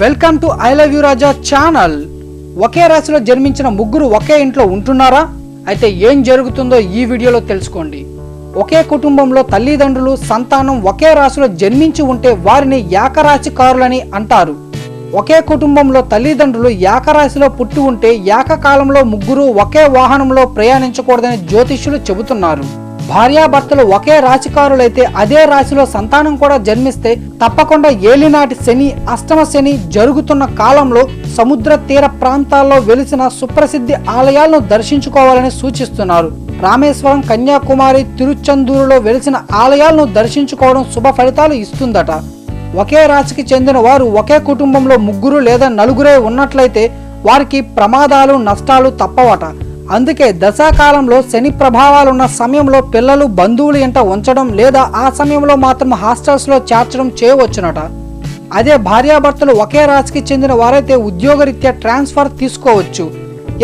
Welcome to I love you Raja channel. ఒకే రాశిలో జన్మించిన ముగ్గురు ఒకే ఇంట్లో ఉంటున్నారా? అయితే ఏం జరుగుతుందో ఈ వీడియోలో తెలుసుకోండి. ఒకే కుటుంబంలో తల్లిదండ్రులు సంతానం ఒకే రాశిలో జన్మించి ఉంటే వారిని ఏకరాశికారులని అంటారు. ఒకే కుటుంబంలో తల్లిదండ్రులు ఏకరాశిలో పుట్టి ఉంటే ఏకకాలంలో ముగ్గురు ఒకే వాహనంలో ప్రయాణించకూడదని జ్యోతిష్యులు చెబుతున్నారు. భార్యాభర్తలు ఒకే రాశికారులైతే అదే రాశిలో సంతానం కూడా జన్మిస్తే తప్పకుండా ఏలినాటి శని అష్టమ శని జరుగుతున్న కాలంలో సముద్ర తీర ప్రాంతాల్లో వెలిసిన సుప్రసిద్ధి ఆలయాలను దర్శించుకోవాలని సూచిస్తున్నారు. రామేశ్వరం కన్యాకుమారి తిరుచందూరులో వెలిసిన ఆలయాలను దర్శించుకోవడం శుభ ఫలితాలు ఇస్తుందట. ఒకే రాశికి చెందిన వారు ఒకే కుటుంబంలో ముగ్గురు లేదా నలుగురే ఉన్నట్లయితే వారికి ప్రమాదాలు నష్టాలు తప్పవట. అందుకే దశాకాలంలో శని ప్రభావాలున్న సమయంలో పిల్లలు బంధువులు ఇంట ఉంచడం లేదా ఆ సమయంలో మాత్రం హాస్టల్స్లో చేర్చడం చేయవచ్చునట. అదే భార్యాభర్తలు ఒకే రాశికి చెందిన వారైతే ఉద్యోగరీత్యా ట్రాన్స్ఫర్ తీసుకోవచ్చు.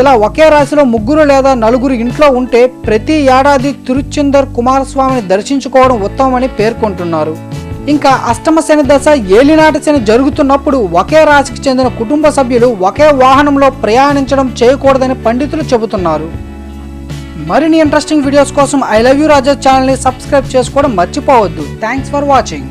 ఇలా ఒకే రాశిలో ముగ్గురు లేదా నలుగురు ఇంట్లో ఉంటే ప్రతి ఏడాది తిరుచిందర్ కుమారస్వామిని దర్శించుకోవడం ఉత్తమమని పేర్కొంటున్నారు. ఇంకా అష్టమ శని దశ ఏలినాటి శని జరుగుతున్నప్పుడు ఒకే రాశికి చెందిన కుటుంబ సభ్యులు ఒకే వాహనంలో ప్రయాణించడం చేయకూడదని పండితులు చెబుతున్నారు. మరిన్ని ఇంట్రెస్టింగ్ వీడియోస్ కోసం ఐ లవ్ యూ రాజా ఛానల్ని సబ్స్క్రైబ్ చేసుకోవడం మర్చిపోవద్దు. Thanks for watching